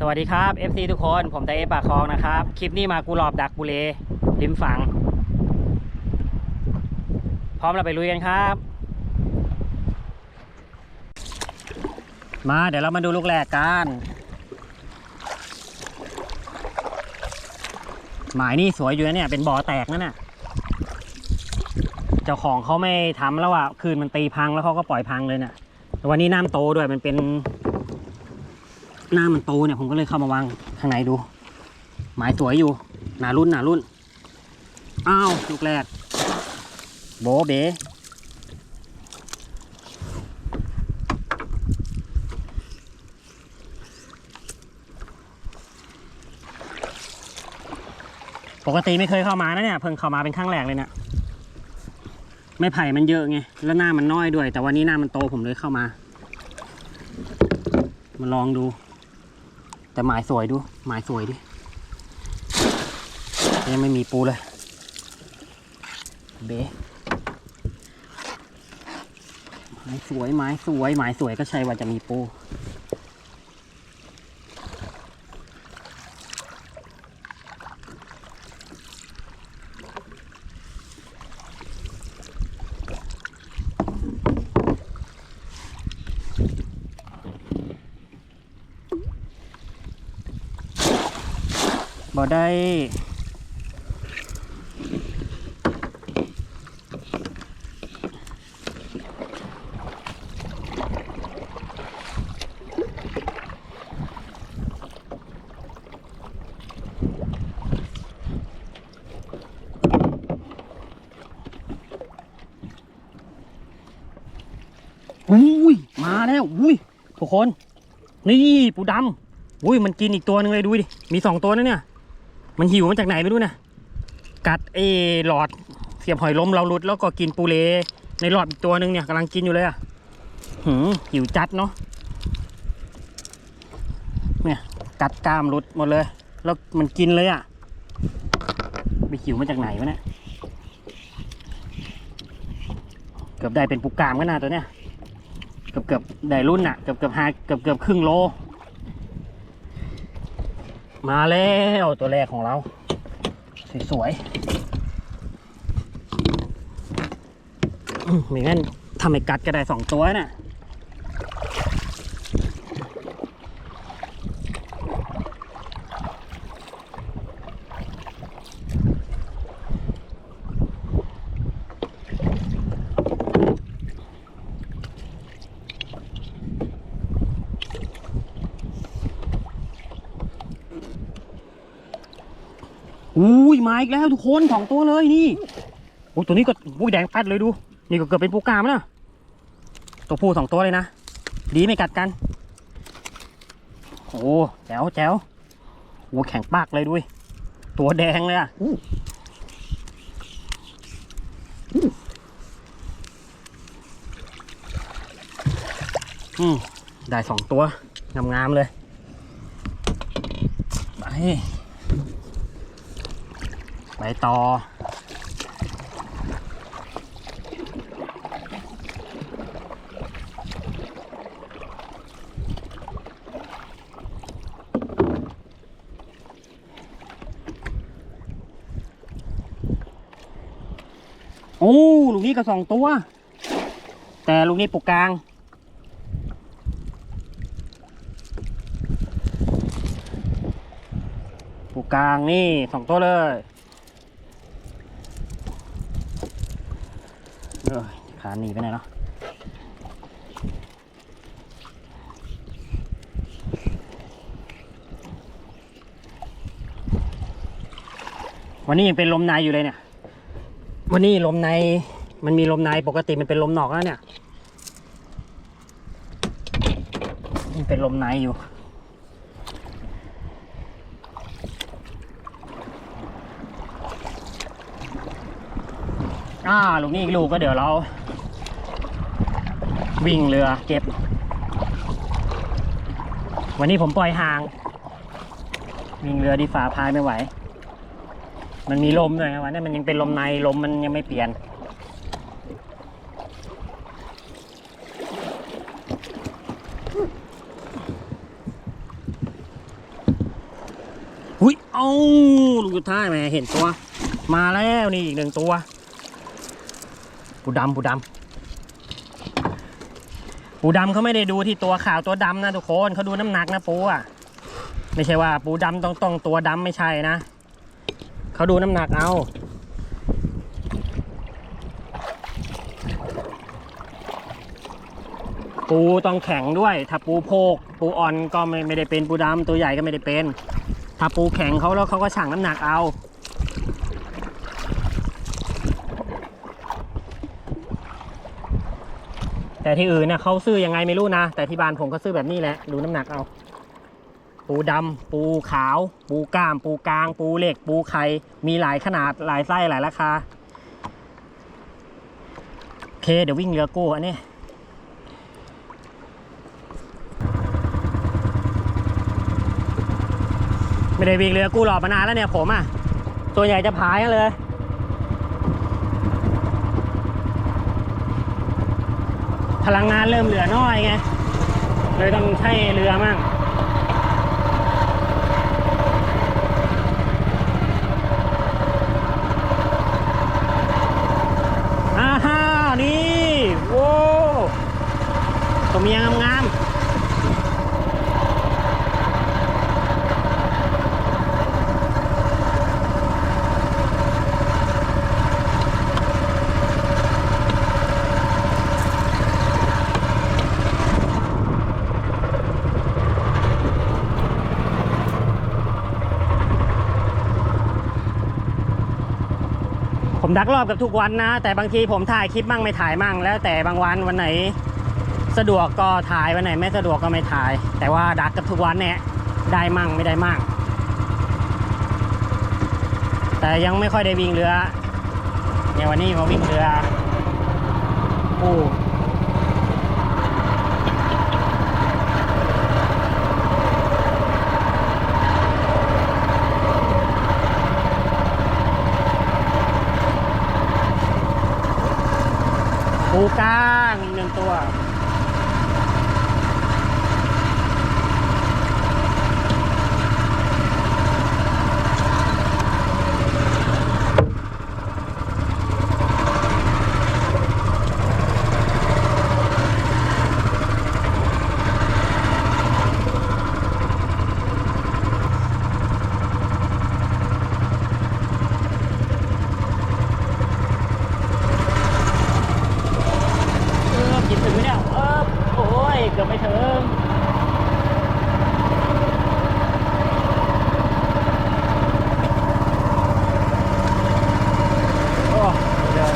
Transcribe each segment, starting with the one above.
สวัสดีครับ FC ทุกคน ผมไตเอฟปากคลองนะครับ คลิปนี้มากูรอบดักบุเลริมฝั่ง พร้อมเราไปลุยกันครับ มาเดี๋ยวเรามาดูลูกแรกกัน หมายนี่สวยอยู่นะเนี่ย เป็นบ่อแตกนั่นน่ะ เจ้าของเขาไม่ทำแล้วอะ คืนมันตีพังแล้วเขาก็ปล่อยพังเลยเนี่ยแต่วันนี้น้ำโตด้วยมันเป็น หน้ามันโตเนี่ยผมก็เลยเข้ามาวางข้างในดู หมายสวยอยู่ หนารุ่นหนารุ่น อ้าวลูกแรก โบเบปกติไม่เคยเข้ามานะเนี่ยเพิ่งเข้ามาเป็นครั้งแรกเลยเนี่ยไม่ไผ่มันเยอะไงแล้วหน้ามันน้อยด้วย แต่วันนี้หน้ามันโตผมเลยเข้ามา มาลองดู แต่หมายสวยดู หมายสวยดิยังไม่มีปูเลย เบหมายสวยหมายสวยหมายสวยก็ใช่ว่าจะมีปู บ่ได้อุ้ยมาแล้วอุ้ยทุกคน นี่ปูดำอุ้ยมันกินอีกตัวหนึ่งเลยดูดิมีสองตัวนะเนี่ย มันหิวมาจากไหนไม่รู้นะกัดเอหลอดเสียบหอยล้มเราลุดแล้วก็กินปูเล ในหลอดอีกตัวหนึ่งเนี่ยกำลังกินอยู่เลยอะหืมหิวจัดเนาะเนี่ยกัดกามลุดหมดเลย แล้วมันกินเลยอะไปหิวมาจากไหนวะเนี่ยเกือบได้เป็นปุกกามก็น่าตัวเนี้ยเกือบเกือบได้รุ่นอะเกือบเกือบหาเกือบเกือบครึ่งโล มาแล้วตัวแรกของเรา สวยๆอื้อไม่งั้นทำไมกัดก็ได้สองตัวน่ะ อุ้ยมาอีกแล้วทุกคนสองตัวเลยนี่โอ้ตัวนี้ก็อุ้ยแดงปัดเลยดู นี่ก็เกือบเป็นปูกามแล้วนะตัวผู้สองตัวเลยนะดีไม่กัดกันโอ้แจ๋วแจ๋วโอ้แข็งปากเลยด้วย ตัวแดงเลยอะอู้อู้อืมได้สองตัวงามๆเลยไป ไปต่อ โอ้ลูกนี้ก็สองตัว แต่ลูกนี้ปลูกกลางปลูกกลางนี่สองตัวเลย เออขาหนีไปไหนเนาะวันนี้ยังเป็นลมในอยู่เลยเนี่ย วันนี้ลมในมันมีลมในปกติมันเป็นลมนอกแล้วเนี่ยมันเป็นลมในอยู่ อ่าลูกนี้อีกลูกก็เดี๋ยวเรา วิ่งเรือเก็บ วันนี้ผมปล่อยห่าง วิ่งเรือดีฝ่าพายไม่ไหว มันมีลมด้วยนะวันนี้มันยังเป็นลมในลมมันยังไม่เปลี่ยนอเอ้าลูกท้ายแหมเห็นตัว มาแล้วนี่อีกหนึ่งตัว ปูดำปูดำปูดำเขาไม่ได้ดูที่ตัวขาวตัวดำนะทุกคนเขาดูน้ำหนักนะปูอะไม่ใช่ว่าปูดำต้องต้องตัวดำไม่ใช่นะเขาดูน้ำหนักเอาปูต้องแข็งด้วย ถ้าปูโพก ปูอ่อนก็ไม่ไม่ได้เป็นปูดำตัวใหญ่ก็ไม่ได้เป็น ถ้าปูแข็งเขาแล้วเขาก็ชั่งน้ำหนักเอา แต่ที่อื่นนะเขาซื้อยังไงไม่รู้นะ แต่ที่บ้านผมก็ซื้อแบบนี้แหละดูน้ำหนักเอา ปูดำปูขาว ปูกล้าม ปูกลาง ปูเหล็ก ปูไข่มีหลายขนาดหลายไส้หลายราคาโอเค เดี๋ยววิ่งเรือกู้อันนี้ไม่ได้วิ่งเรือกู้หลอบมานานแล้วเนี่ยผมอะ ตัวใหญ่จะพายเลย พลังงานเริ่มเหลือน้อยไง เลยต้องใช้เรือมั่งอ้าวนี่ โว้ตัวเมียงามๆ ผมดักรอบกับทุกวันนะ แต่บางทีผมถ่ายคลิปมั่งไม่ถ่ายมั่ง แล้วแต่บางวันวันไหน สะดวกก็ถ่ายวันไหนไม่สะดวกก็ไม่ถ่าย แต่ว่าดักกับทุกวันเนี่ยได้มั่งไม่ได้มั่ง แต่ยังไม่ค่อยได้วิ่งเรือเนี่ยวันนี้มาวิ่งเรือโอ้ปูก้างอีกหนึ่งตัว เออกินถึงไหมเนี่ยเออ โอ้ยเกือบไม่ถึงโอ้เดี๋ยว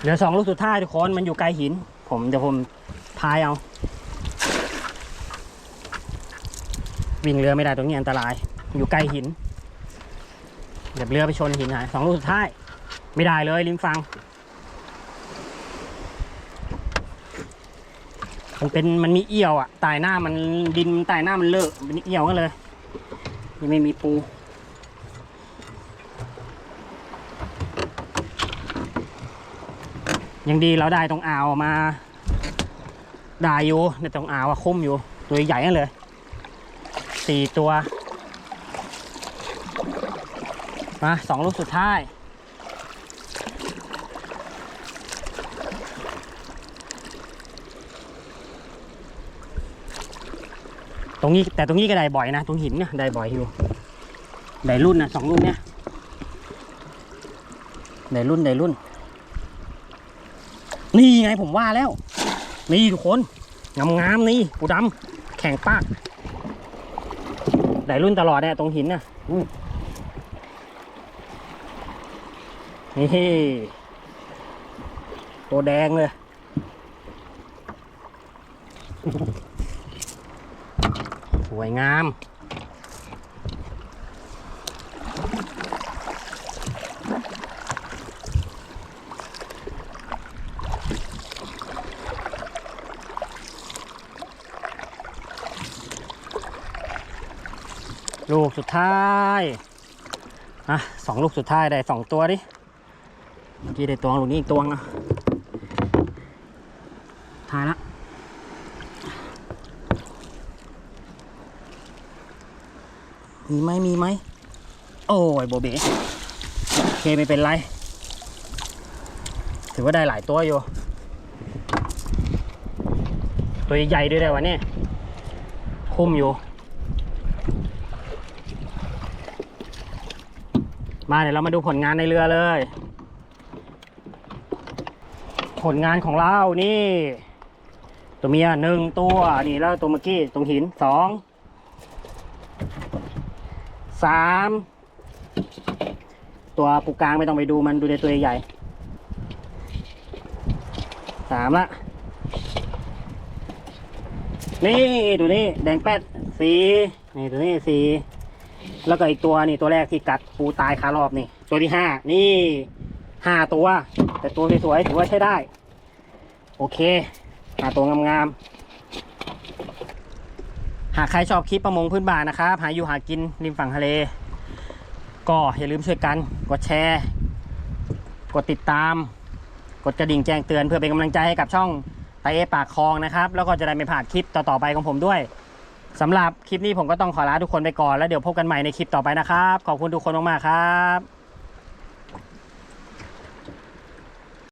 เหลือสองลูกสุดท้ายทุกคนมันอยู่ไกลหิน ผมเดี๋ยวผมพายเอา วิ่งเรือไม่ได้ตรงนี้อันตราย อยู่ใกลหินเดี๋ยวเรือไปชนหินหายสองลูกสุดท้าย ไม่ได้เลยริมฟังมันเป็นมันมีเอี่ยวอะตายหน้ามันดินตายหน้ามันเลอะเป็นเอี่ยวกันเลย ยังไม่มีปู ยังดีเราได้ตรงอ่าวมา ได้อยู่ในตรงอ่าวอะคุ้มอยู่ ตัวใหญ่นั่นเลยสี่ตัวมาสองลูกสุดท้าย ตรงนี้แต่ตรงนี้ก็ได้บ่อยนะ ตรงหินเนี่ยได้บ่อยอยู่ได้รุ่นนะสองรุ่นเนี่ยได้รุ่นได้รุ่น ไงผมว่าแล้ว นี่ทุกคนงามงามๆนี่ปูดำแข่งปากได้รุ่นตลอดเนี่ยตรงหินน่ะมนี่ตัวแดงเลย สวยงาม ลูกสุดท้ายอะสองลูกสุดท้ายได้สองตัวดิเมื่อกี้ได้ตัวลูกนี้อีกตัวนะทายละมีไหมมีไหมโอ้ยโบเบโอเคไม่เป็นไร ถือว่าได้หลายตัวอยู่ ตัวใหญ่ๆด้วยได้วะเนี่ย คุ้มอยู่ มาเดี๋ยวเรามาดูผลงานในเรือเลย ผลงานของเรานี่ ตัวเมียหนึ่งตัวนี่แล้วตัวเมื่อกี้ตรงหินสองสามตัวปูกลางไม่ต้องไปดูมันดูในตัวใหญ่สามละนี่ตัวนี้แดงแป๊ดสีนี่ตัวนี้สี แล้วก็อีกตัวนี่ตัวแรกที่กัดปูตายคารอบนี่ ตัวที่ห้านี่ห้าตัว แต่ตัวสวยๆถือว่าใช้ได้ โอเคหาตัวงามๆหากใครชอบคลิปประมงพื้นบ้านนะครับหาอยู่หากินริมฝั่งทะเล ก็อย่าลืมช่วยกันกดแชร์ กดติดตาม กดกระดิ่งแจ้งเตือนเพื่อเป็นกำลังใจให้กับช่องไตเอปากคลองนะครับ แล้วก็จะได้ไม่พลาดคลิปต่อๆไปของผมด้วย สำหรับคลิปนี้ผมก็ต้องขอลาทุกคนไปก่อนแล้วเดี๋ยวพบกันใหม่ในคลิปต่อไปนะครับ ขอบคุณทุกคนมากๆครับ